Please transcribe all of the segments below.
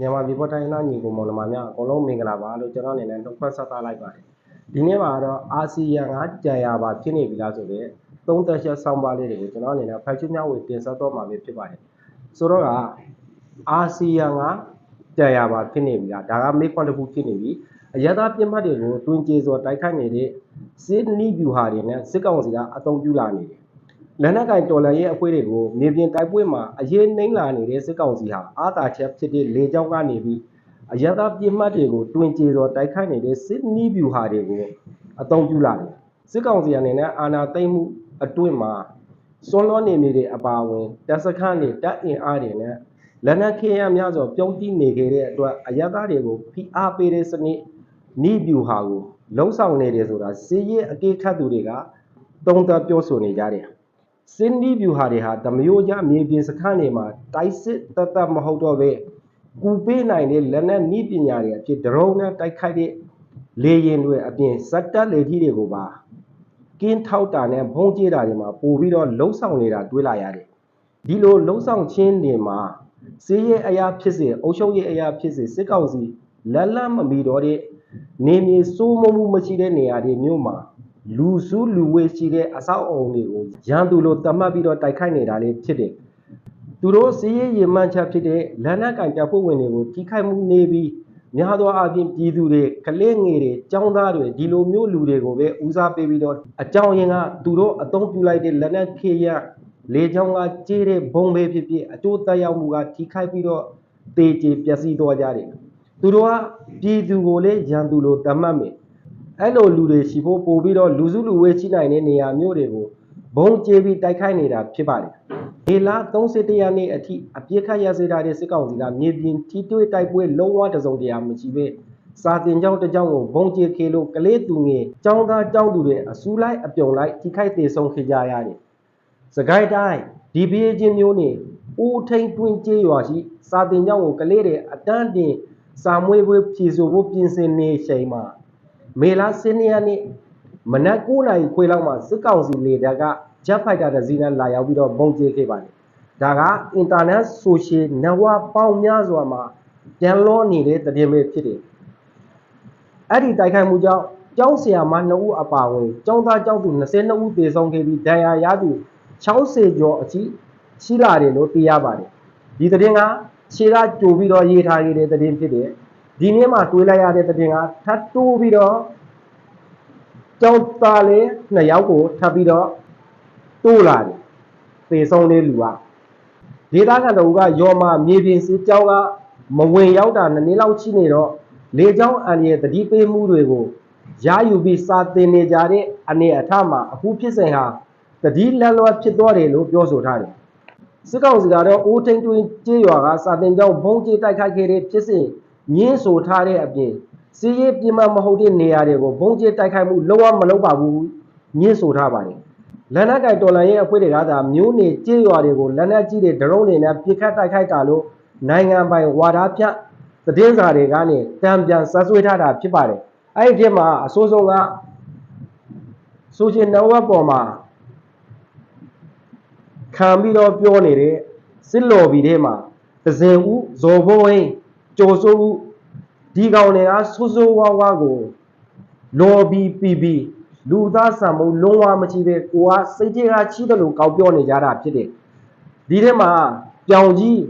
မြန်မာပြည်ပေါ်တိုင်းသားညီကိုမောင်နှမများအကုန်လုံးမင်္ဂလာပါလို့ကျွန်တော်အနေနဲ့နှုတ်ခွန်းဆက်သလိုက်ပါတယ်ဒီနေ့မှာတော့အာဆီယံကကြံရပါဖြစ်နေပြီလားဆိုတော့သုံးသက်ချက်ဆောင်းပါးလေးတွေကိုကျွန်တော်အနေနဲ့ဖတ်ချွမျှဝေတင်ဆက်တော့မှာပဲဖြစ်ပါတယ်ဆိုတော့ကအာဆီယံကကြံရပါဖြစ်နေပြီလားဒါကမေးခွန်းတစ်ခုဖြစ်နေပြီအရသာပြစ်မှတ်တွေကိုတွင်ကျေစွာတိုက်ခိုက်နေတဲ့စစ်နီးဗျူဟာတွေနဲ့စစ်ကောင်စီကအသုံးပြုလာနေတယ် လက်နက်ကင်တော်လန်ရဲ့အဖွဲ့တွေကိုမြေပြင်တိုက်ပွဲမှာအရေးနှိမ့်လာနေတဲ့စစ်ကောင်စီဟာအာသာချက်ဖြစ်တဲ့လေကြောင်းကနေပြီးအရသာပြစ်မှတ်တွေကိုတွင်ကျေစွာတိုက်ခိုက်နေတဲ့စစ်နီးဗျူဟာတွေကိုအသုံးပြုလာတယ်စစ်ကောင်စီအနေနဲ့အာဏာသိမ်းမှုအတွင်းမှာစွန်းလွန်နေနေတဲ့အပါအဝင်တပ်စခန်းတွေတပ်အင်အားတွေနဲ့လက်နက်ခဲယမ်းများစွာပြုံးတိနေခဲ့တဲ့အတွက်အရသာတွေကိုဖိအားပေးတဲ့စနစ်နီးဗျူဟာကိုလုံးဆောင်နေတယ်ဆိုတာစီးရဲအကေခတ်သူတွေကသုံးသပ်ပြောဆိုနေကြတယ် စင်ဒီဗျူဟာတွေဟာဓမျိုးကြမြေပြင်စခန်းတွေမှာတိုက်စစ်တတ်တတ်မဟုတ်တော့ပဲကူပေးနိုင်တဲ့လက်နက်နည်းပညာတွေအဖြစ်ဒရုန်းနဲ့တိုက်ခိုက်တဲ့လေယာဉ်တွေအပြင်စက်တက်လေထီးတွေကိုပါကင်းထောက်တာနဲ့ဘုံကျဲတာတွေမှာပို့ပြီးတော့လှုံ့ဆော်နေတာတွေ့လာရတယ်ဒီလိုလှုံ့ဆော်ခြင်းတွေမှာစီးရဲအရာဖြစ်စေအုပ်ချုပ်ရေးအရာဖြစ်စေစစ်ကောင်စီလက်လက်မမီတော့တဲ့နေမြေစိုးမိုးမှုမရှိတဲ့နေရာတွေမြို့မှာ လူစုလူဝေးရှိတဲ့အဆောက်အအုံတွေကိုရန်သူလိုတတ်မှတ်ပြီးတော့တိုက်ခိုက်နေတာလေးဖြစ်တယ်။သူတို့စီးရဲရင်မှန်းချက်ဖြစ်တဲ့လက်နက်ကင်တပ်ဖွဲ့ဝင်တွေကိုထိခိုက်မှုနေပြီးများသောအားဖြင့်ပြည်သူတွေကလေးငယ်တွေចောင်းသားတွေဒီလိုမျိုးလူတွေကိုပဲဦးစားပေးပြီးတော့အကြောင်းရင်းကသူတို့အသုံးပြုလိုက်တဲ့လက်နက်ခေရလေချောင်းကကြေးတဲ့ဘုံပဲဖြစ်ဖြစ်အကျိုးသက်ရောက်မှုကထိခိုက်ပြီးတော့တေချေပျက်စီးသွားကြတယ်။သူတို့ကပြည်သူကိုလည်းရန်သူလိုတတ်မှတ်မယ် အဲ့လိုလူတွေရှိဖို့ပို့ပြီးတော့လူစုလူဝေးရှိနိုင်တဲ့နေရာမျိုးတွေကိုဘုံကျဲပြီးတိုက်ခိုက်နေတာဖြစ်ပါတယ်။ဒီလ31ရက်နေ့အထိအပြစ်ခတ်ရစေတာတဲ့စစ်ကောင်စီကမြေပြင်ထိတွေ့တိုက်ပွဲလုံးဝတစုံတရာမရှိပဲစာတင်ကြောင်းတစ်ကြောင်းကိုဘုံကျဲခေလို့ကလေးသူငယ်ចောင်းသားចောင်းသူတွေအစူလိုက်အပြုံလိုက်ထိခိုက်သေးဆုံးခဲ့ကြရတယ်။စကိုင်းတိုင်းဒီဘေးချင်းမျိုးနဲ့ဦးထိန်တွင်ကျေးရွာရှိစာတင်ကြောင်းကိုကလေးတွေအတန်းတင်စာမွေးပွဲဖြည့်ဆို့ဖို့ပြင်ဆင်နေချိန်မှာ မေလာစင်းရက်နေ့မနက်9နာရီခွေလောက်မှာစစ်ကောင်စီလေတပ်ကဂျက်ဖိုက်တာတစ်စီးနဲ့လာရောက်ပြီးတော့ပုံကျဲခဲ့ပါတယ်။ဒါကအင်တာနက်ဆိုရှယ်နဝပေါင်းများစွာမှာပြန်လောနေတဲ့သတင်းပဲဖြစ်တယ်။အဲ့ဒီတိုက်ခိုက်မှုကြောင့်ကျောင်းဆရာမ2ဦးအပါအဝင်ကျောင်းသားကျောင်းသူ22ဦးသေဆုံးခဲ့ပြီးဒဏ်ရာရသူ60ကျော်အထိရှိလာတယ်လို့သိရပါတယ်။ဒီသတင်းကခြေကကြိုပြီးတော့ရေးထားခဲ့တဲ့သတင်းဖြစ်တယ်။ ဒီနေ့မှတွေးလိုက်ရတဲ့သတင်းကထပ်တိုးပြီးတော့ကျောင်းသားလေးနှစ်ယောက်ကိုထပ်ပြီးတော့တိုးလာတယ်။ပေဆုံးလေးလူကဒေသခံတို့ကရော်မာမြေပြင်စစ်ကြောင်းကမဝင်ရောက်တာနှစ်နှစ်လောက်ရှိနေတော့လေကြောင်းအန်ရဲ့တတိပေးမှုတွေကိုရယူပြီးစာတင်နေကြတဲ့အနေအထားမှာအခုဖြစ်စဉ်ဟာတတိလက်လွတ်ဖြစ်သွားတယ်လို့ပြောဆိုထားတယ်။စစ်ကောင်စီကတော့အိုးထိန်တွင်ကျေးရွာကစာတင်ကျောင်းဘုံကျေးတိုက်ခိုက်ခဲ့တဲ့ဖြစ်စဉ် ညင်းဆိုထားတဲ့အပြင်စီးရေးပြင်းမမဟုတ်တဲ့နေရာတွေကိုဘုံကျေးတိုက်ခိုက်မှုလုံးဝမလုပ်ပါဘူးညင်းဆိုထားပါတယ်လက်နက်ကင်တော်လန်ရဲ့အဖွဲ့တွေကသာမျိုးနေကျေးရွာတွေကိုလက်နက်ကြီးတွေဒရုန်းတွေနဲ့ပစ်ခတ်တိုက်ခိုက်တာလို့နိုင်ငံပိုင်ဝါဒဖြန့်သတင်းစာတွေကနေတံပြန်ဆက်ဆွေးထားတာဖြစ်ပါတယ်အဲ့ဒီထဲမှာအဆိုးဆုံးကဆိုရှယ်နယ်ဝက်ပေါ်မှာခံပြီးတော့ပြောနေတဲ့စစ်လော်ဘီထဲမှာသဇင်ဦးဇော်ဘိုးဝင်း ကျော်စိုးဦးဒီကောင်တွေကဆိုးဆိုးဝါးဝါးကိုလော်ဘီပီပီလူသားဆံမုံလုံးဝမရှိပဲကိုကစိတ်ကြီးကချီးတယ်လို့ကောက်ပြောနေကြတာဖြစ်တယ်ဒီထဲမှာပြောင်ကြီး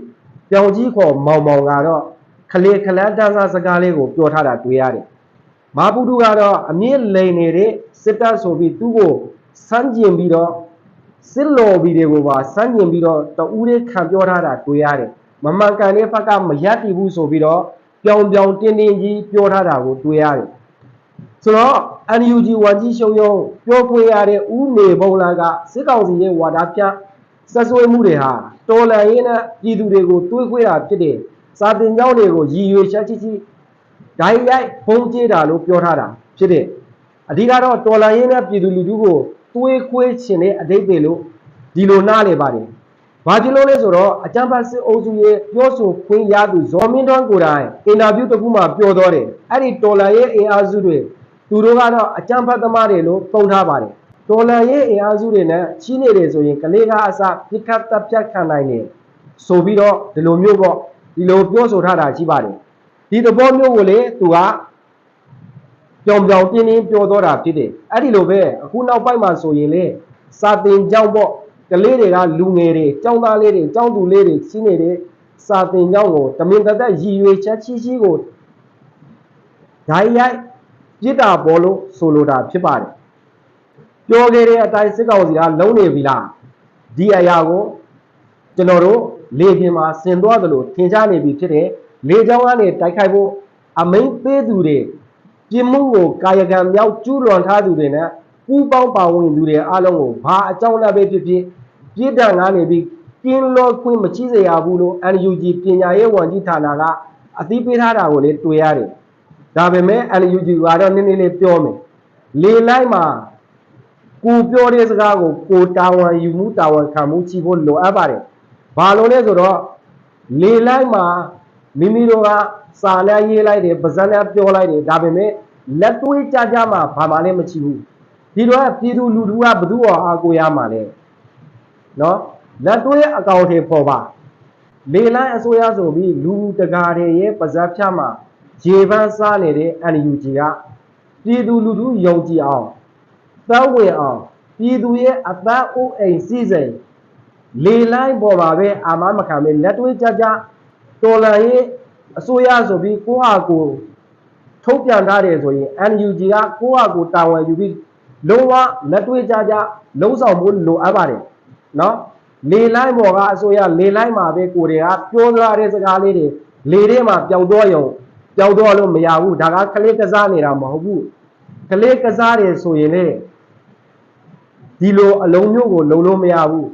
ပြောင်ကြီးခေါ်မောင်မောင်ကတော့ခလေခလန်းတန်းစားစကားလေးကိုပြောထားတာတွေ့ရတယ်မာပူတူကတော့အမြင့်လိန်နေတဲ့စစ်တပ်ဆိုပြီးသူ့ကိုစမ်းကျင်ပြီးတော့စစ်လော်ဘီတွေကိုပါစမ်းကျင်ပြီးတော့တဦးလေးခံပြောထားတာတွေ့ရတယ် မမှန်ကန်တဲ့ဘက်ကမရက်တည်ဘူးဆိုပြီးတော့ပြောင်ပြောင်တင်းတင်းကြီးပြောထားတာကိုတွေ့ရတယ်ဆိုတော့ NUG ဝန်ကြီးရှုံယုံပြောခွင့်ရတဲ့ဦးနေဘုံလာကစစ်ကောင်စီရဲ့ဝါဒပြဆက်ဆွေးမှုတွေဟာတော်လန်ရေးနဲ့ပြည်သူတွေကိုတွေးခွေးတာဖြစ်တယ်စာတင်ကြောင်းတွေကိုရည်ရွယ်ချက်ချစ်ချစ်ဓာတ်ရိုက်ဖုံးကျေးတာလို့ပြောထားတာဖြစ်တယ်အဓိကတော့တော်လန်ရေးနဲ့ပြည်သူလူထုကိုတွေးခွေးခြင်းတဲ့အတိတ်ပဲလို့ဒီလိုနားလေပါတယ် ဘာဖြစ်လို့လဲဆိုတော့အကြံဖတ်စစ်အုပ်စုရဲ့ပြောဆိုခွင့်ရသူဇော်မင်းထွန်းကိုယ်တိုင်အင်တာဗျူးတစ်ခုမှပြောတော့တယ်အဲ့ဒီတော်လန်ရေးအင်အားစုတွေသူတို့ကတော့အကြံဖတ်သမားတွေလို့ပုံထားပါတယ်တော်လန်ရေးအင်အားစုတွေနဲ့ချင်းနေတယ်ဆိုရင်ကလေးကအစပြစ်ခတ်တပ်ဖြတ်ခံနိုင်တယ်ဆိုပြီးတော့ဒီလိုမျိုးပေါ့ဒီလိုပြောဆိုထားတာရှိပါတယ်ဒီသဘောမျိုးကိုလေသူကပြောင်ပြောင်တင်းတင်းပြောတော့တာဖြစ်တယ်အဲ့ဒီလိုပဲအခုနောက်ပိုင်းမှာဆိုရင်လေစာတင်ကြောင်းပေါ့ ကလေးတွေကလူငယ်တွေကျောင်းသားလေးတွေကျောင်းသူလေးတွေရှိနေတဲ့စာတင်ကြောင်းကိုတမင်တသက်ရည်ရွယ်ချက်ရှိရှိကိုဓာတ်ရိုက်ပြစ်တာပေါ်လို့ဆိုလိုတာဖြစ်ပါတယ်ပြောခဲ့တဲ့အတိုင်းစစ်ကောင်စီကလုံးနေပြီလားဒီအရာကိုကျွန်တော်တို့လေပြင်မှာဆင်သွားသလိုထင်ရှားနေပြီဖြစ်တဲ့လေကြောင်းကနေတိုက်ခိုက်ဖို့အမိန်ပေးသူတွေပြင်းမှုကိုကာယကံမြောက်ကျူးလွန်ထားသူတွေနဲ့ပူးပေါင်းပါဝင်သူတွေအားလုံးကိုဘာအကြောင်းလည်းပဲဖြစ်ဖြစ် ပြစ်ဒဏ်ကနေပြီးကင်းလောခွင့်မရှိစေရဘူးလို့ NUG ပညာရေးဝန်ကြီးဌာနကအသိပေးထားတာကိုလည်းတွေ့ရတယ်။ဒါပေမဲ့ NUG ကတော့နည်းနည်းလေးပြောမယ်။လေလိုက်မှာကိုပြောတဲ့စကားကိုကိုတာဝန်ယူမှုတာဝန်ခံမှုချီဖို့လိုအပ်ပါတယ်။ဘာလို့လဲဆိုတော့လေလိုက်မှာမိမိတို့ကစာနဲ့ရေးလိုက်တယ်ပါဇက်နဲ့ပြောလိုက်တယ်ဒါပေမဲ့လက်သွေးကြကြမှာဘာမှလည်းမချီဘူး။ဒီတော့ပြည်သူလူထုကဘသူ့အောင်အားကိုးရမှာလဲ။ နော်လက်သွေးအကောင့်တွေပေါ်ပါလေလိုက်အစိုးရဆိုပြီးလူတကာတွေရဲ့ပါဇက်ဖြတ်မှာရေပန်းစားနေတဲ့ NUG ကပြည်သူလူထုယုံကြည်အောင်သတ်ဝင်အောင်ပြည်သူရဲ့အသက်အိုးအိမ်စီးစိမ်လေလိုက်ပေါ်မှာပဲအာမမခံပဲလက်တွေးကြကြတော်လန်ရေးအစိုးရဆိုပြီးကိုဟာကိုထုတ်ပြန်ထားတယ်ဆိုရင် NUG ကကိုဟာကိုတာဝန်ယူပြီးလုံးဝလက်တွေးကြကြလုံးဆောင်ဖို့လိုအပ်ပါတယ် နော်လေလိုက်ပေါ်ကအစိုးရလေလိုက်မှာပဲကိုတွေကပြောထားတဲ့စကားလေးတွေလေထဲမှာပျောက်တော့ရုံပျောက်တော့လို့မရဘူးဒါကကလေးကစားနေတာမဟုတ်ဘူးကလေးကစားတယ်ဆိုရင်လေဒီလိုအလုံးမျိုးကိုလုံလို့မရဘူး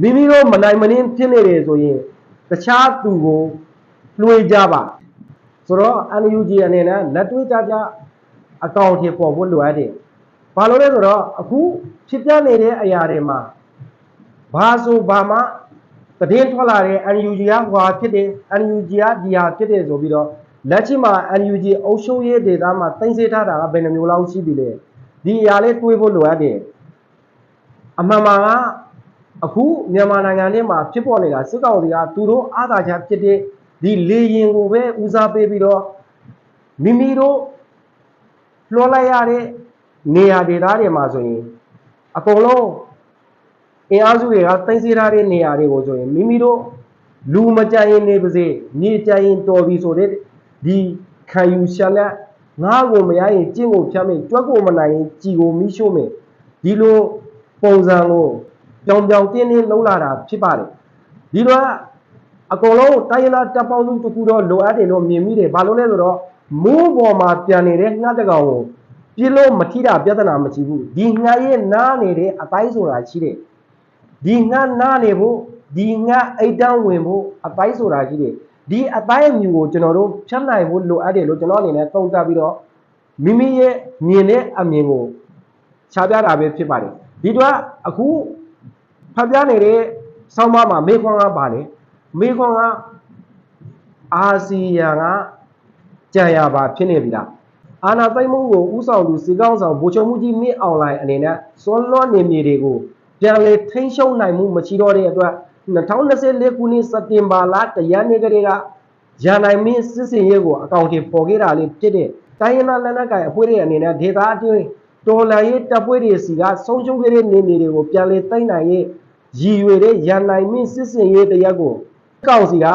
မိမိတို့မနိုင်မနှင်းဖြစ်နေတယ်ဆိုရင်တခြားသူကိုလွှဲကြပါဆိုတော့ NUG အနေနဲ့လက်တွေ့ကြကြအကောင့်တွေပေါ်ဖို့လိုအပ်တယ်ဘာလို့လဲဆိုတော့အခုဖြစ်ပြနေတဲ့အရာတွေမှာ ဘာဆိုဘာမှသတင်းထွက်လာတဲ့ NUG ကဟွာဖြစ်တယ် NUG ကဒီဟာဖြစ်တယ်ဆိုပြီးတော့လက်ရှိမှာ NUG အုပ်ချုပ်ရေးဒေသမှာတင်စေထားတာကဘယ်နှမျိုးလောက်ရှိပြီလဲဒီအရာလေးတွေးဖို့လိုအပ်တယ်အမှန်မှန်ကအခုမြန်မာနိုင်ငံထဲမှာဖြစ်ပေါ်နေတာစစ်ကောင်စီကသူတို့အားသာချက်ဖြစ်တဲ့ဒီလေရင်ကိုပဲဦးစားပေးပြီးတော့မိမိတို့လွှတ်လိုက်ရတဲ့နေရာဒေသတွေမှာဆိုရင်အကုန်လုံး အင်အားစုတွေကတင်စီထားတဲ့နေရာတွေကိုဆိုရင်မိမိတို့လူမကြရင်နေပါစေမြေကြရင်တော်ပြီဆိုတဲ့ဒီခံယူရှာလက်ငါ့ကိုမရရင်ကျင့်ကိုဖြတ်မယ်ကြွက်ကိုမနိုင်ရင်ကြည်ကိုမိရှို့မယ်ဒီလိုပုံစံကိုပြောင်ပြောင်တင်းတင်းလုံးလာတာဖြစ်ပါတယ်ဒီတော့အကုန်လုံးတိုင်းရင်းသားတပ်ပေါင်းစုတစ်ခုတော့လိုအပ်တယ်လို့မြင်မိတယ်ဘာလို့လဲဆိုတော့မိုးပေါ်မှာပြန်နေတဲ့ငှက်တကောင်ကိုပြလို့မထိတာပြဿနာမရှိဘူးဒီငှက်ရဲ့နားနေတဲ့အတိုင်းဆိုတာရှိတယ် ဒီငှက်နားနေဖို့ဒီငှက်အိတ်တန်းဝင်ဖို့အတိုင်းဆိုတာရှိတယ်ဒီအတိုင်းအမြူကိုကျွန်တော်တို့ဖြတ်နိုင်ဖို့လိုအပ်တယ်လို့ကျွန်တော်အနေနဲ့သုံးသပ်ပြီးတော့မိမိရဲ့မြင်တဲ့အမြင်ကိုခြားပြတာပဲဖြစ်ပါတယ်ဒီတော့အခုဖတ်ပြနေတဲ့ဆောင်းပါးမှာမေခွန်းကပါလေမေခွန်းကအာဆီယံကကြံရပါဖြစ်နေပြီလားအာနာသိမ့်မှုကိုဥဆောင်သူစီကောင်းဆောင်ဗိုလ်ချုပ်မှုကြီးမင်းအောင်လိုင်းအနေနဲ့စွန်လွတ်နေမြေတွေကို ပြန်လေထိန်းချုပ်နိုင်မှုမရှိတော့တဲ့အတွက်2024ခုနှစ်စက်တင်ဘာလတရက်နေ့ကလေးကရန်နိုင်မင်းစစ်စင်ရဲကိုအကောင့်တွေပေါ်ခဲ့တာလေးဖြစ်တဲ့တိုင်းရင်းသားလက်နက်ကိုင်အဖွဲ့တွေအနေနဲ့ဒေတာအတွင်းတော်လှန်ရေးတပ်ဖွဲ့တွေစီကဆုံးရှုံးခဲ့တဲ့နေမြေတွေကိုပြန်လည်သိမ်းနိုင်ရေးရည်ရွယ်တဲ့ရန်နိုင်မင်းစစ်စင်ရေးတရက်ကိုကောက်စီက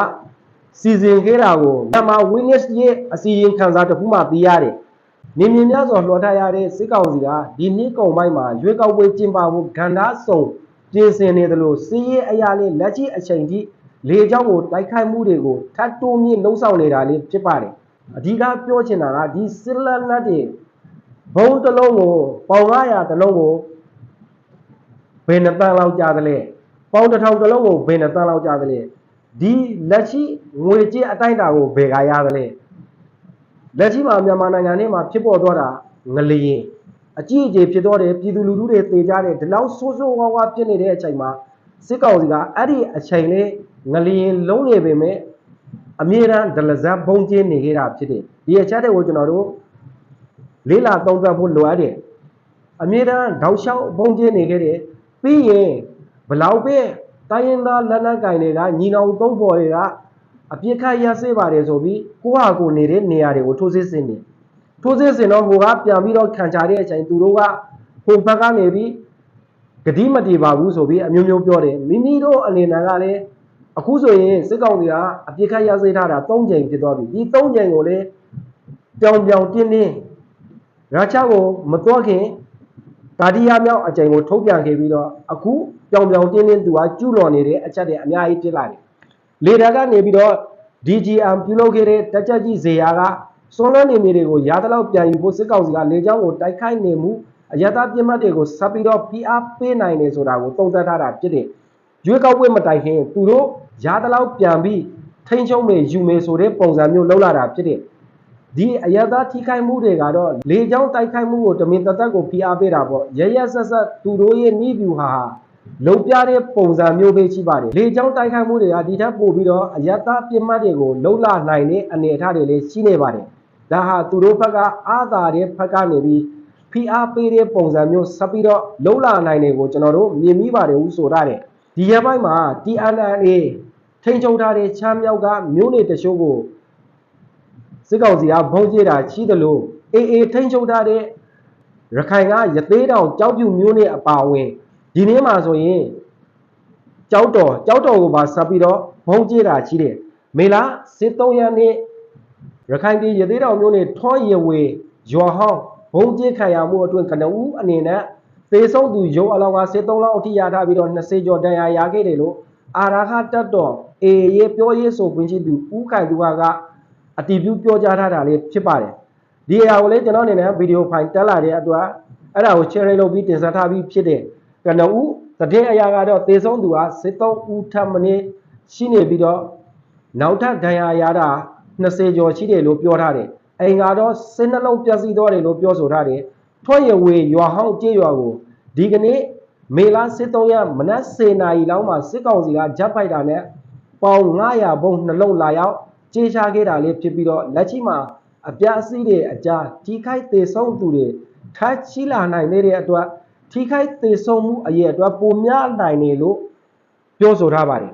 စီစဉ်ခဲ့တာကိုမြန်မာ witness ရဲ့အစီရင်ခံစာတစ်ခုမှသိရတယ်။ နေမြင်များစွာလှော်ထားရတဲ့စစ်ကောင်စီကဒီနှစ်ကုန်ပိုင်းမှာရွေးကောက်ပွဲကျင်းပဖို့ကဏ္ဍဆောင်ပြင်ဆင်နေတယ်လို့စီးရေးအရာလေးလက်ရှိအချိန်ထိလေကြောင်းကိုတိုက်ခိုက်မှုတွေကိုထပ်တိုးမြင့်လှုံ့ဆော်နေတာလေးဖြစ်ပါတယ်။အဓိကပြောချင်တာကဒီစစ်လက်နက်တွေဘုံတစ်လုံးကိုပေါင်900တစ်လုံးကိုဘယ်နှတန်းလောက်ကြာသလဲပေါင်တစ်ထောင်တစ်လုံးကိုဘယ်နှတန်းလောက်ကြာသလဲဒီလက်ရှိငွေကြေးအတိုင်းအတာကိုဘယ်ကရသလဲ လက်ရှိမှာမြန်မာနိုင်ငံထဲမှာဖြစ်ပေါ်သွားတာငလျင်အကြီးအကျယ်ဖြစ်သွားတယ်ပြည်သူလူထုတွေတေကြတယ်ဒီလောက်ဆိုးဆိုးဝါးဝါဖြစ်နေတဲ့အချိန်မှာစစ်ကောင်စီကအဲ့ဒီအချိန်လေးငလျင်လုံးနေပေမဲ့အမြဲတမ်းဒလဇတ်ဘုံကျင်းနေခဲ့တာဖြစ်တယ်ဒီအချက်တွေကိုကျွန်တော်တို့လေးလာသုံးသပ်ဖို့လိုအပ်တယ်အမြဲတမ်းတောက်လျှောက်ဘုံကျင်းနေခဲ့တယ်ပြီးရင်ဘလောက်ပဲတိုင်းရင်းသားလက်နက်ကင်တွေကညီနောင်သုံးဖော်တွေက အအပြစ်ခတ်ရစေပါတယ်ဆိုပြီးကိုဟာကိုနေတဲ့နေရာတွေကိုထိုးစစ်ဆင်နေထိုးစစ်ဆင်တော့ဟိုကပြန်ပြီးတော့ခံချတဲ့အချိန်သူတို့ကဟိုဘက်ကနေပြီးဂတိမတည်ပါဘူးဆိုပြီးအမျိုးမျိုးပြောတယ်မိမိတို့အနေနဲ့ကလည်းအခုဆိုရင်စစ်ကောင်စီကအပြစ်ခတ်ရစေထားတာ၃ချိန်ဖြစ်သွားပြီဒီ၃ချိန်ကိုလည်းပြောင်ပြောင်တင်းတင်းရာချကိုမတော်ခင်ဒါတိယမြောက်အကြိမ်ကိုထုတ်ပြန်ခဲ့ပြီးတော့အခုပြောင်ပြောင်တင်းတင်းသူကကျူးလွန်နေတဲ့အချက်တွေအများကြီးဖြစ်လာတယ် လေဒါကနေပြီးတော့ DGM ပြုလုပ်ခဲ့တဲ့တက်ကြကြီးဇေယျကစွန်းလွန်နေမြေတွေကိုရာသလောက်ပြန်ယူဖို့စစ်ကောင်စီကလေကြောင်းကိုတိုက်ခိုက်နေမှုအယတပြစ်မှတ်တွေကိုဆက်ပြီးတော့ PR ပေးနိုင်နေဆိုတာကိုသုံးသပ်ထားတာဖြစ်တယ်။ရွေးကောက်ပွဲမတိုင်ခင်သူတို့ရာသလောက်ပြန်ပြီးထိန်းချုပ်မေယူမေဆိုတဲ့ပုံစံမျိုးလောက်လာတာဖြစ်တယ်။ဒီအယတထိခိုက်မှုတွေကတော့လေကြောင်းတိုက်ခိုက်မှုကိုတမင်တသက်ကို PR ပေးတာပေါ့ရရဆက်ဆက်သူတို့ရဲ့နီးဗျူဟာဟာ လုံပြတဲ့ပုံစံမျိုးပဲရှိပါတယ်လေကြောင်းတိုက်ခိုက်မှုတွေကဒီထက်ပိုပြီးတော့အယတပြစ်မှတ်တွေကိုလုံလနိုင်တဲ့အနေအထားတွေလည်းရှိနေပါတယ်ဒါဟာသူတို့ဘက်ကအာသာတဲ့ဘက်ကနေပြီးဖိအားပေးတဲ့ပုံစံမျိုးဆက်ပြီးတော့လုံလနိုင်တယ်ကိုကျွန်တော်တို့မြင်မိပါတယ်ဟုဆိုရတယ်ဒီရက်ပိုင်းမှာ TNLA ထိန်းချုပ်ထားတဲ့ချမ်းမြောက်ကမြို့နယ်တချို့ကိုစစ်ကောင်စီကဘုံကျဲတာရှိသလိုအေအေထိန်းချုပ်ထားတဲ့ရခိုင်ကရသေးတောင်ကြောက်ပြူမြို့နယ်အပါအဝင် ဒီနေ့မှာဆိုရင်ကြောက်တော်ကြောက်တော်ကိုပါဆက်ပြီးတော့ဘုံကျဲတာရှိတယ်မေလာစစ်သုံးရနေ့ရခိုင်ပြည်ရသေးတောင်မြို့နယ်ထွန်းရဝေရွာဟောင်းဘုံကျဲခံရမှုအတွင်းကနဦးအနေနဲ့သေဆုံးသူရုံအလောင်းကစစ်သုံးလောက်အထိရထားပြီးတော့20ကျော်တန်ရာရခဲ့တယ်လို့အာရာခတက်တော်အေရေပြောရေးဆိုခွင့်ရှိသူဦးခိုင်သူကအတီးပြုပြောကြားထားတာလေးဖြစ်ပါတယ်ဒီအရာကိုလည်းကျွန်တော်အနေနဲ့ဗီဒီယိုဖိုင်တက်လာတဲ့အတွက်အဲ့ဒါကို share လုပ်ပြီးတင်ဆက်ထားပြီးဖြစ်တဲ့ ကနဦးတည်အရာကတော့သေဆုံးသူကစစ်သုံးဦးထပ်မင်းရှိနေပြီးတော့နောက်ထပ်ဒဏ်ရာရတာ20ကျော်ရှိတယ်လို့ပြောထားတယ်အိမ်ကတော့စစ်နှလုံးပြည့်စည်သွားတယ်လို့ပြောဆိုထားတယ်ထွန်းရဝေရွာဟောင်းကျေးရွာကိုဒီကနေ့မေလ73ရက်မနက်10:00နာရီလောက်မှာစစ်ကောင်စီကဂျက်ဖိုက်တာနဲ့ပေါင်900ဘုံနှလုံးလာရောက်ကြေးချခဲ့တာလေးဖြစ်ပြီးတော့လက်ရှိမှာအပြားအစည်းတွေအကြထိခိုက်သေးဆုံးသူတွေထပ်ချီလာနိုင်တဲ့အတွက် ထိခိုက်သေးဆုံးမှုအရေးအတွက်ပိုများနိုင်နေလို့ပြောဆိုထားပါတယ်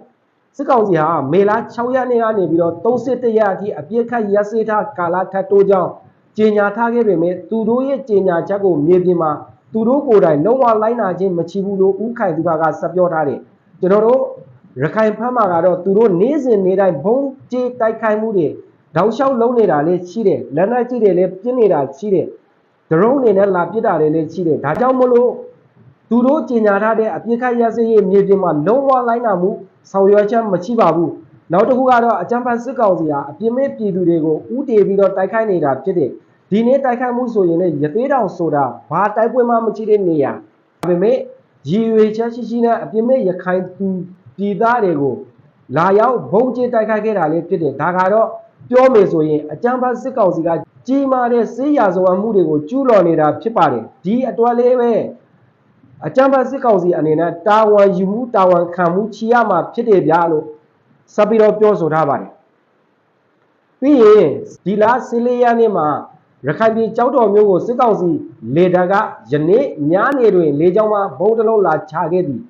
စစ်ကောင်စီဟာမေလ6ရက်နေ့ကနေပြီးတော့31ရက်အထိအပြစ်ခတ်ရက်စေးထားကာလထပ်တိုးကြောင်းကြေညာထားခဲ့ပေမဲ့သူတို့ရဲ့ကြေညာချက်ကိုမြေပြင်မှာသူတို့ကိုယ်တိုင်လုံးဝလိုက်နာခြင်းမရှိဘူးလို့ဦးခိုင်သူကဆက်ပြောထားတယ်ကျွန်တော်တို့ရခိုင်ဖက်မှာကတော့သူတို့နေ့စဉ်နေ့တိုင်းဘုံကြေးတိုက်ခိုက်မှုတွေတောက်လျှောက်လုံးနေတာလေးရှိတယ်လက်နက်ကြီးတွေလည်းပြင်းနေတာရှိတယ်ဒရုန်းတွေနဲ့လာပစ်တာတွေလည်းရှိတယ်ဒါကြောင့်မလို့ သူတို့ကြေညာထားတဲ့အပြစ်ခတ်ရစရေးမြေပြင်မှာလုံးဝလိုက်နာမှုဆောင်ရွက်ချက်မရှိပါဘူးနောက်တစ်ခုကတော့အကြံဖတ်စစ်ကောင်စီဟာအပြစ်မဲ့ပြည်သူတွေကိုဥတေပြီးတော့တိုက်ခိုက်နေတာဖြစ်တယ်ဒီနေ့တိုက်ခိုက်မှုဆိုရင်လည်းရသေးတောင်ဆိုတာဘာတိုက်ပွဲမှမချိတဲ့နေရာဒါပေမဲ့ရည်ရွယ်ချက်ရှိရှိနဲ့အပြစ်မဲ့ရခိုင်သူပြည်သားတွေကိုလာရောက်ဘုံကျင်းတိုက်ခိုက်ခဲ့တာလေးဖြစ်တယ်ဒါကတော့ပြောမယ်ဆိုရင်အကြံဖတ်စစ်ကောင်စီကကြီးမားတဲ့စေးရာဇဝမှုတွေကိုကျူးလွန်နေတာဖြစ်ပါတယ်ဒီအတွက်လေးပဲ အကြံဖတ်စစ်ကောင်စီအနေနဲ့တာဝန်ယူမှုတာဝန်ခံမှုချီရမှာဖြစ်တယ်ဗျာလို့စပ်ပြီးတော့ပြောဆိုထားပါတယ်ပြီးရင်ဒီလစီလီယာနေ့မှာရခိုင်ပြည်ကြောက်တော်မျိုးကိုစစ်ကောင်စီလေဒါကယနေ့ညနေတွင်လေကြောင်းမှာဘုံတလုံးလာချခဲ့သည်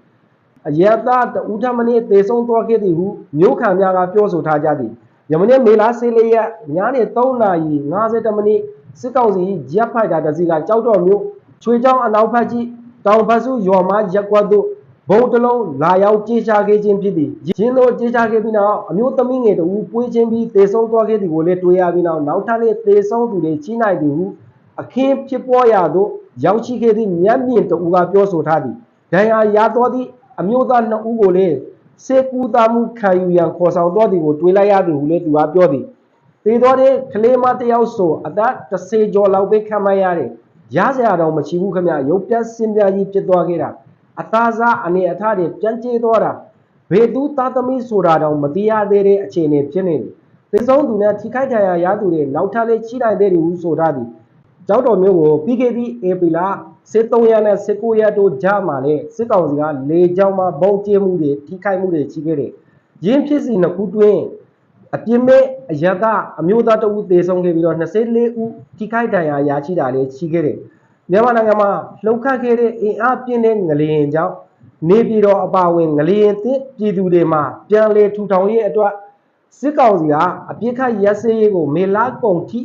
အယတတဦးထမနေ့သေဆုံးသွားခဲ့သည်ဟုမြို့ခံများကပြောဆိုထားကြသည်ယမနေ့မေလာစီလီယာညနေ3နာရီ50မိနစ်စစ်ကောင်စီဂျက်ဖိုက်တာတစီကကြောက်တော်မျိုးချွေချောင်းအနောက်ဘက်ကြီး တောင်ဘတ်စုရွာမရက်ကွက်တို့ဘုံတလုံးလာရောက်ကြေးချခဲ့ခြင်းဖြစ်သည်ရင်းတို့ကြေးချခဲ့ပြီးနောက်အမျိုးသမီးငယ်တို့ပွေးခြင်းပြီးသေဆုံးသွားခဲ့သည်ကိုလည်းတွေ့ရပြီးနောက်နောက်ထပ်လည်းသေဆုံးသူတွေကြီးနိုင်သည်ဟုအခင်းဖြစ်ပွားရာသို့ရောက်ရှိခဲ့သည့်မျက်မြင်တူကပြောဆိုထားသည်ဒဏ်ရာရသောသည့်အမျိုးသားနှစ်ဦးကိုလည်းစေကူတာမှုခံယူရန်ခေါ်ဆောင်တော်သည်ကိုတွေးလိုက်ရသည်ဟုလည်းသူကပြောသည်သေတော်တဲ့ကလေးမတစ်ယောက်ဆိုအသက်30ကျော်လောက်ပဲခံမရတယ် ရစရာတော့မရှိဘူးခင်ဗျရုပ်ပြတ်စင်ပြကြီးဖြစ်သွားခဲ့တာအသားစားအနေအထားတွေပြန်ကျေးသွားတာဘေသူသားသမီးဆိုတာတော့မသိရသေးတဲ့အခြေအနေဖြစ်နေတယ်သေဆုံးသူနဲ့ထိခိုက်ဒဏ်ရာရသူတွေနောက်ထပ်လေးချိနိုင်သေးတယ်ဟုဆိုထားသည်ကျောက်တော်မျိုးကိုပြီးခဲ့သည့်ဧပြီလစစ်3ရက်နဲ့19ရက်တို့ကြားမှာလေစစ်ကောင်စီကလေကြောင်းမှာဘုံကျင်းမှုတွေထိခိုက်မှုတွေရှိခဲ့တယ်ရင်းဖြစ်စီနှစ်ခုတွင်း အပြင်းမဲ့အရကအမျိုးသားတဦးသေဆုံးခဲ့ပြီးတော့24ဦးထိခိုက်ဒဏ်ရာရရှိတာလည်းရှိခဲ့တယ်မြန်မာနိုင်ငံမှာလှုပ်ခတ်ခဲ့တဲ့အင်အားပြင်းတဲ့ငလျင်ကြောင့်နေပြည်တော်အပါအဝင်ငလျင်သစ်ပြည်သူတွေမှာပြန်လေထူထောင်ရေးအတွက်စစ်ကောင်စီကအပြစ်ခတ်ရက်စဲရေးကိုမေလာကုန်ထိ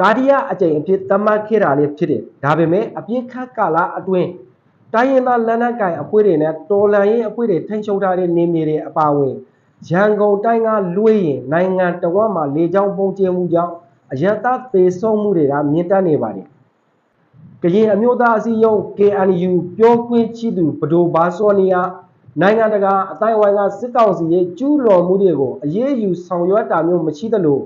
ဒါတိယအကြိမ်အဖြစ်သတ်မှတ်ခဲ့တာလေးဖြစ်တယ်ဒါပေမဲ့အပြစ်ခတ်ကာလအတွင်းတိုင်းရင်းသားလက်နက်ကိုင်အဖွဲ့တွေနဲ့တော်လန်ရေးအဖွဲ့တွေထိန်းချုပ်ထားတဲ့နေမြေတွေအပါအဝင် ရန်ကုန်တိုင်းကလွှဲရင်နိုင်ငံတော်ဝန်မှာလေကြောင်းပုံကျဲမှုကြောင့်အယက်သားသေဆုံးမှုတွေကမြင့်တက်နေပါတယ်ကရင်အမျိုးသားအစည်းအရုံး KNU ပြောခွင့်ရှိသူဘဒိုဘာစောနီယာနိုင်ငံတကာအတိုင်းအဝိုင်းကစစ်ကောင်စီရဲ့ကျူးလွန်မှုတွေကိုအရေးယူဆောင်ရွက်တာမျိုးမရှိသလို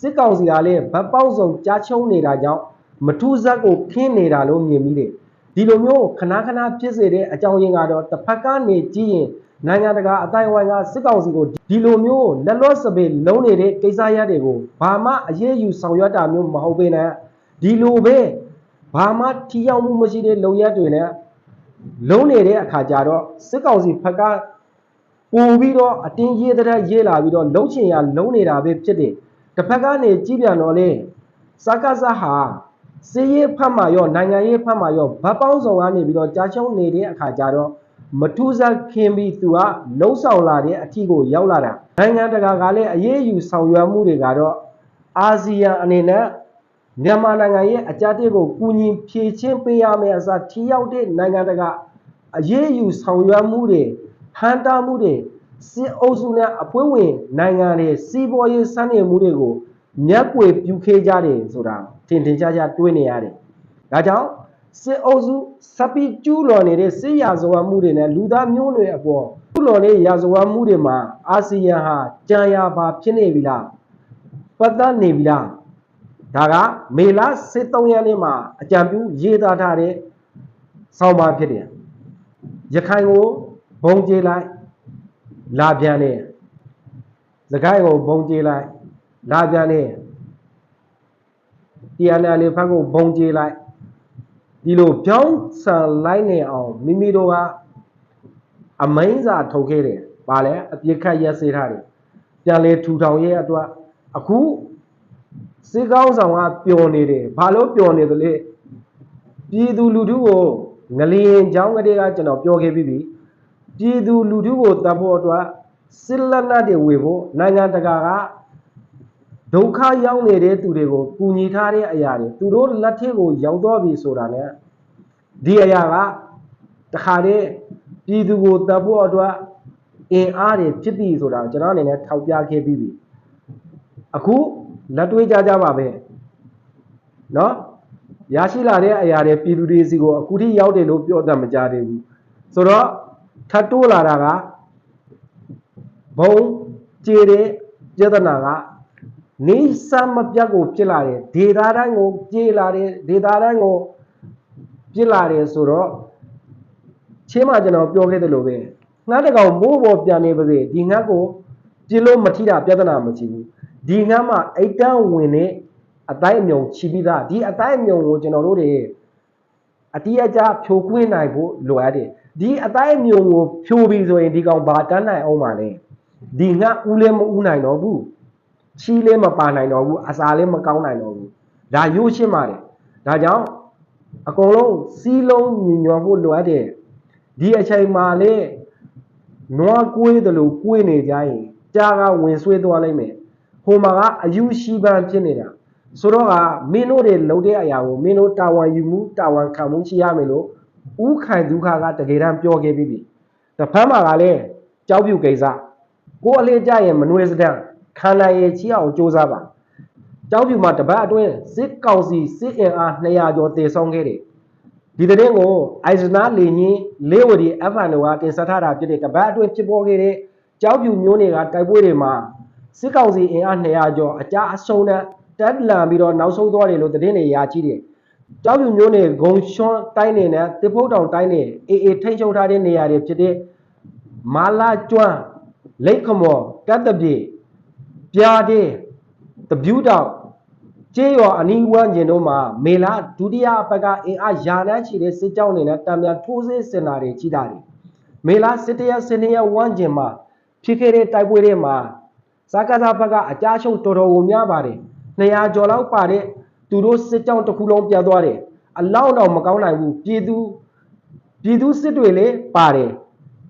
စစ်ကောင်စီကလည်းဗတ်ပေါက်စုံကြားချုံနေတာကြောင့်မထူးဇက်ကိုခင်းနေတာလို့မြင်မိတယ်ဒီလိုမျိုးခဏခဏဖြစ်စေတဲ့အကြောင်းရင်းကတော့တစ်ဖက်ကနေကြည့်ရင် နိုင်ငံတကာအတိုင်းအဝိုင်းကစစ်ကောင်စီကိုဒီလိုမျိုးလက်လွတ်စပယ်လုံးနေတဲ့ကိစ္စရပ်တွေကိုဘာမှအရေးယူဆောင်ရွက်တာမျိုးမဟုတ်ပေနဲ့ဒီလိုပဲဘာမှထိရောက်မှုမရှိတဲ့လုံရက်တွေနဲ့လုံးနေတဲ့အခါကျတော့စစ်ကောင်စီဘက်ကပို့ပြီးတော့အတင်းရေးတဲ့ရေးလာပြီးတော့လုံချင်ရလုံးနေတာပဲဖြစ်တယ်တစ်ဖက်ကနေကြည့်ပြန်တော့လေစကားစဟာစီးရေးဖက်မှာရောနိုင်ငံရေးဖက်မှာရောဗတ်ပေါင်းဆောင်ကနေပြီးတော့ကြားချုံနေတဲ့အခါကျတော့ မထူးစားခင်ပြီးသူကလှုပ်ဆောင်လာတဲ့အထီကိုရောက်လာတာနိုင်ငံတကာကလည်းအရေးယူဆောင်ရွက်မှုတွေကတော့အာဆီယံအနေနဲ့မြန်မာနိုင်ငံရဲ့အကြမ်းတွေကိုကူညီဖြည့်ချင်းပေးရမယ့်အစားထိရောက်တဲ့နိုင်ငံတကာအရေးယူဆောင်ရွက်မှုတွေဟန်တာမှုတွေစစ်အုပ်စုနဲ့အဖွဲ့ဝင်နိုင်ငံတွေစီးပွားရေးစမ်းနေမှုတွေကိုမျက်ကွယ်ပြုခဲ့ကြတယ်ဆိုတာထင်ထင်ရှားရှားတွေးနေရတယ်။ဒါကြောင့် စစ်အုပ်စုစပီကျူးလွန်နေတဲ့စစ်ရာဇဝတ်မှုတွေနဲ့လူသားမျိုးနွယ်အပေါ်ကျူးလွန်တဲ့ရာဇဝတ်မှုတွေမှာအာဆီယံဟာကြံရပါဖြစ်နေပြီလားပတ်သက်နေပြီလားဒါကမေလ73ရက်နေ့မှာအကြံပြုရေးသားထားတဲ့ဆောင်းပါးဖြစ်တယ်။ရခိုင်ကိုဘုံကျေးလိုက်လာပြန်တယ်။စကိုင်းကိုဘုံကျေးလိုက်လာပြန်တယ်။ TNL လေးဖက်ကိုဘုံကျေးလိုက် ဒီလိုပြောင်းဆန်လိုက်နေအောင်မိမိတို့ကအမိန်စာထုတ်ခဲ့တယ်။ဘာလဲအပြစ်ခတ်ရက်စေးထားတယ်။ပြန်လေထူထောင်ရဲ့အတွက်အခုစစ်ကောင်းဆောင်ကပျော်နေတယ်ဘာလို့ပျော်နေသလဲပြည်သူလူထုကိုငလျင်ချောင်းကလေးကကျွန်တော်ပြောခဲ့ပြီးပြီပြည်သူလူထုကိုတပ်ဖို့အတွက်စစ်လက်နက်တွေဝေဖို့နိုင်ငံတကာက ဒုက္ခရောက်နေတဲ့သူတွေကိုကူညီထားတဲ့အရာတွေသူတို့လက်ထက်ကိုရောက်တော့ပြီဆိုတာ ਨੇ ဒီအရာကတခါတည်းပြည်သူကိုတပ်ဖို့အတွက်အင်အားတွေဖြစ်ပြီဆိုတာကျွန်တော်အနေနဲ့ထောက်ပြခဲ့ပြီးပြီ အခုလက်တွေးကြကြပါပဲเนาะရရှိလာတဲ့အရာတွေပြည်သူတွေစီကိုအခုထိရောက်တယ်လို့ပြောတတ်မကြသေးဘူးဆိုတော့ထပ်တိုးလာတာကဘုံကျေတဲ့ပြဿနာက နေစမပြတ်ကိုပြစ်လာတယ်ဒေတာတိုင်းကိုကျေလာတယ်ဒေတာတိုင်းကိုပြစ်လာတယ်ဆိုတော့ချင်းမှကျွန်တော်ပြောခဲ့သလိုပဲငှက်တကောင်မိုးပေါ်ပြန်နေပါစေဒီငှက်ကိုပြစ်လို့မထိတာပြဿနာမရှိဘူးဒီငါမှာအိတ်တန်းဝင်နေအတိုင်းအမြုံချီပြီးသားဒီအတိုင်းအမြုံကိုကျွန်တော်တို့တွေအတိအကျဖြိုခွင်းနိုင်ဖို့လိုအပ်တယ်ဒီအတိုင်းအမြုံကိုဖြိုပြီးဆိုရင်ဒီကောင်ဘာတန်းနိုင်အောင်ပါလဲဒီငါဦးလည်းမဦးနိုင်တော့ဘူး ချီလည်းမပါနိုင်တော့ဘူးအစာလည်းမကောင်းနိုင်တော့ဘူးဒါရိုးရှင်းပါတယ်ဒါကြောင့်အကုန်လုံးစီးလုံးညီညွတ်ဖို့လိုအပ်တယ်ဒီအချိန်မှာလေနွားကွေးတယ်လို့ကွေးနေကြရင်ကြားကဝင်ဆွေးသွားလိုက်မယ်ဟိုမှာကအယူရှိပန်းဖြစ်နေတာဆိုတော့ကမင်းတို့တွေလုံတဲ့အရာကိုမင်းတို့တာဝန်ယူမှုတာဝန်ခံမှုရှိရမယ်လို့ဥခိုင်ဒုက္ခကတကယ်တမ်းပြောခဲ့ပြီးပြီတစ်ဖက်မှာကလည်းကြောက်ပြူကိစ္စကိုအလေးကြရင်မနှွေးစတဲ့ ခန္ဓာရည်ချီအောင်စူးစမ်းပါကြောက်ပြူမှာတပတ်အတွင်းစစ်ကောင်စီစစ်အင်အား200ကျော်တည်ဆောင်ခဲ့တယ်ဒီတဲ့င်းကိုအိုက်ဇနာလီညင်းလေးဝဒီ FN ကတင်ဆက်ထားတာဖြစ်တဲ့တပတ်အတွင်းဖြစ်ပေါ်ခဲ့တဲ့ကြောက်ပြူမျိုးတွေကတိုက်ပွဲတွေမှာစစ်ကောင်စီအင်အား200ကျော်အကြအဆုံးနဲ့တက်လန်ပြီးတော့နောက်ဆုံးသွားတယ်လို့သတင်းတွေရာကြီးတယ်။ကြောက်ပြူမျိုးနဲ့ဂုံရှွန်းတိုင်းနေနဲ့တစ်ဖုတ်တောင်တိုင်းနေအေးအေးထိန်းချုပ်ထားတဲ့နေရာတွေဖြစ်တဲ့မာလာကျွန်းလိတ်ခမော်ကတ်တပြေ ပြာတဲ့တပြူးတောင်ကျေးရွာအနီးဝန်းကျင်တို့မှာမေလာဒုတိယဘက်ကအင်အားယာနန်းချီတဲ့စစ်ကြောင်းတွေနဲ့တံပြန်ထိုးစစ်စင်တာတွေကြီးတာတွေမေလာစစ်တရစနေရဝန်းကျင်မှာဖြစ်ခဲ့တဲ့တိုက်ပွဲတွေမှာစကားသားဘက်ကအကြရှုံတော်တော်ကိုများပါတယ်200ကျော်လောက်ပါတဲ့သူတို့စစ်ကြောင်းတစ်ခုလုံးပြတ်သွားတယ်အလောက်တော့မကောင်းနိုင်ဘူးပြည်သူပြည်သူစစ်တွေလည်းပါတယ်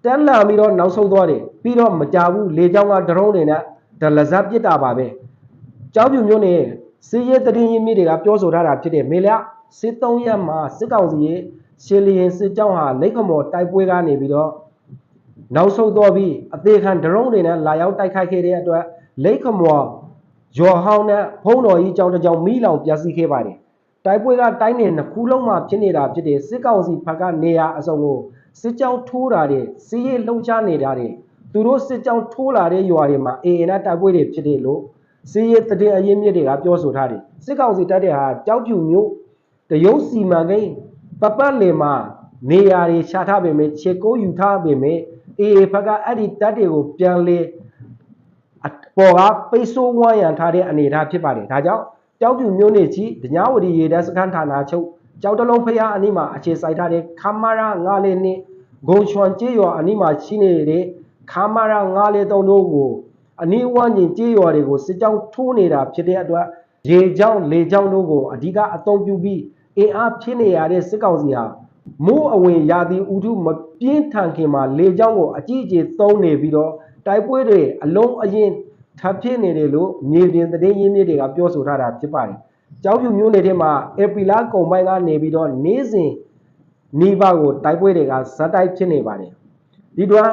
တက်လာပြီးတော့နောက်ဆုံးသွားတယ်ပြီးတော့မကြဘူးလေကြောင်းကဒရုန်းတွေနဲ့ ဒလဇတ်ပြစ်တာပါပဲကြောက်ပြူမျိုးနဲ့စီးရဲတရင်ရင်းမြစ်တွေကပြောဆိုထားတာဖြစ်တယ်မေလစစ်သုံးရက်မှာစစ်ကောင်စီရဲ့ရှေလီရင်စစ်ကြောင်းဟာလက်ခမော်တိုက်ပွဲကနေပြီးတော့နောက်ဆုံးတော့ပြီးအသေးခံဒရုန်းတွေနဲ့လာရောက်တိုက်ခိုက်ခဲ့တဲ့အတွက်လက်ခမော်ရော်ဟောင်းနဲ့ဖုံးတော်ကြီးကြောင်းတစ်ကြောင်းမိလောင်ပြစီခဲ့ပါတယ်တိုက်ပွဲကတိုင်းနယ်နှစ်ခုလုံးမှာဖြစ်နေတာဖြစ်တယ်စစ်ကောင်စီဘက်ကနေရာအစုံကိုစစ်ကြောင်းထိုးတာတဲ့စီးရဲလှုပ်ရှားနေတာတဲ့ သူတို့စစ်ကြောင်းထိုးလာတဲ့ရွာတွေမှာအေအေနဲ့တိုက်ပွဲတွေဖြစ်တယ်လို့စီးရဲတည်အရင်မြစ်တွေကပြောဆိုထားတယ်စစ်ကောင်စီတပ်တဲ့ဟာကြောက်ပြူမျိုးတရုတ်စီမံကိန်းပပတ်လင်မှာနေရာတွေရှာထားပေမဲ့ခြေကိုယူထားပေမဲ့အေအေဘက်ကအဲ့ဒီတပ်တွေကိုပြန်လေအပေါ်ကပိတ်ဆိုးဝမ်းရံထားတဲ့အနေအထားဖြစ်ပါတယ်ဒါကြောင့်ကြောက်ပြူမျိုးနေကြီးဒညာဝတီရေတပ်စခန်းဌာနချုပ်ကြောက်တလုံးဖျားအနီးမှာအခြေစိုက်ထားတဲ့ခမရ9လေးနှစ်ဂုံချွန်ကျေးရွာအနီးမှာရှိနေတဲ့ ခမရ9လေးတုံးတို့ကိုအနီးဝန်းကျင်ကြေးရွာတွေကိုစစ်ကြောင်းထိုးနေတာဖြစ်တဲ့အတွက်ရေကြောင်းလေကြောင်းတို့ကိုအဓိကအသုံးပြုပြီးအင်အားဖြစ်နေရတဲ့စစ်ကောင်စီဟာမိုးအဝင်ရာသီဥတုမပြင်းထန်ခင်မှာလေကြောင်းကိုအကြီးအကျယ်သုံးနေပြီးတော့တိုက်ပွဲတွေအလုံးအရင်ထပ်ဖြစ်နေတယ်လို့မြေပြင်သတင်းရင်းမြစ်တွေကပြောဆိုထားတာဖြစ်ပါတယ်။ကြောက်ဖြူမျိုးနယ်ထဲမှာဧပြီလကုန်ပိုင်းကနေပြီးတော့နေ့စဉ်နေပါကိုတိုက်ပွဲတွေကဇက်တိုက်ဖြစ်နေပါတယ်။ဒီတော့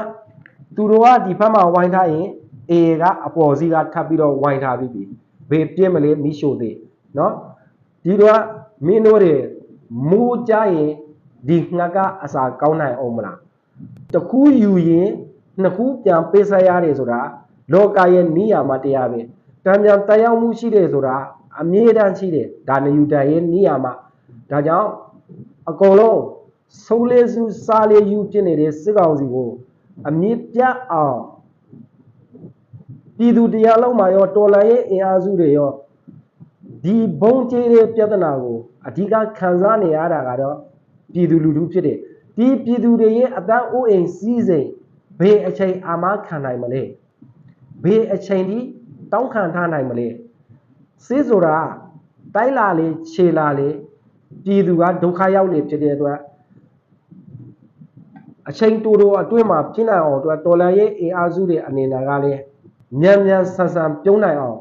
သူတို့ကဒီဘက်မှာဝိုင်းထားရင်အေကအပေါ်စီးကထပ်ပြီးတော့ဝိုင်းထားပြီးပြီဘေးပြင်းမလဲမိရှို့သေးเนาะဒီတော့မင်းတို့တွေမူကြရင်ဒီငှက်ကအစာကောင်းနိုင်အောင်မလားတခုယူရင်နှစ်ခုပြန်ပေးဆက်ရတယ်ဆိုတာလောကရဲ့နိယာမတရားပဲတံပြန်တက်ရောက်မှုရှိတယ်ဆိုတာအမြဲတမ်းရှိတယ်ဒါနယူတန်ရဲ့နိယာမဒါကြောင့်အကုန်လုံးဆုံးလေးစုစားလေးယူဖြစ်နေတဲ့စစ်ကောင်စီကို အမြင့်ပြတ်အောင်ပြည်သူတရားလုံးမှာရောတော်လှန်ရေးအင်အားစုတွေရောဒီဘုံကျေးတဲ့ပြဿနာကိုအဓိကခံစားနေရတာကတော့ပြည်သူလူထုဖြစ်တယ်ဒီပြည်သူတွေရဲ့အတန်းအိုးအိမ်စီးစိမ်ဘေးအချိန်အာမခံနိုင်မလဲဘေးအချိန်ဒီတောင်းခံထားနိုင်မလဲစေးဆိုတာတိုက်လာလေခြေလာလေပြည်သူကဒုက္ခရောက်နေဖြစ်တဲ့အတွက် အချိန်တူတူအတွင်းမှာဖြစ်နိုင်အောင်အတွက်တော်လန်ရေးအင်အားစုတွေအနေနဲ့ကလည်းမြန်မြန်ဆန်ဆန်ပြုံးနိုင်အောင်